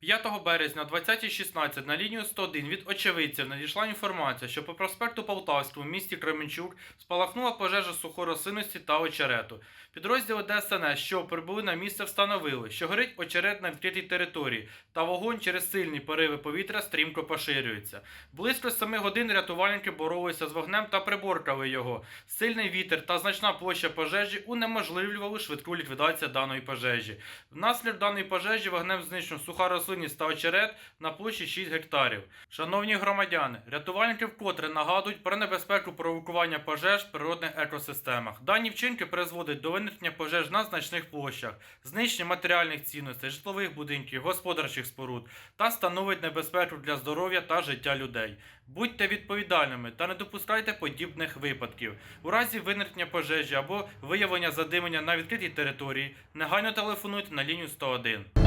5 березня о 20.16 на лінію 101 від очевидців надійшла інформація, що по проспекту Полтавському в місті Кременчук спалахнула пожежа сухої рослинності та очерету. Підрозділи ДСНС, що прибули на місце, встановили, що горить очерет на відкритій території, та вогонь через сильні пориви повітря стрімко поширюється. Близько 7 годин рятувальники боролися з вогнем та приборкали його. Сильний вітер та значна площа пожежі унеможливлювали швидку ліквідацію даної пожежі. Внаслідок даної пожежі вогнем знищено суха рослинність та очерет на площі 6 гектарів. Шановні громадяни, рятувальники вкотре нагадують про небезпеку провокування пожеж в природних екосистемах. Дані вчинки призводять до виникнення пожеж на значних площах, знищення матеріальних цінностей, житлових будинків, господарчих споруд та становить небезпеку для здоров'я та життя людей. Будьте відповідальними та не допускайте подібних випадків. У разі виникнення пожежі або виявлення задимення на відкритій території негайно телефонуйте на лінію 101.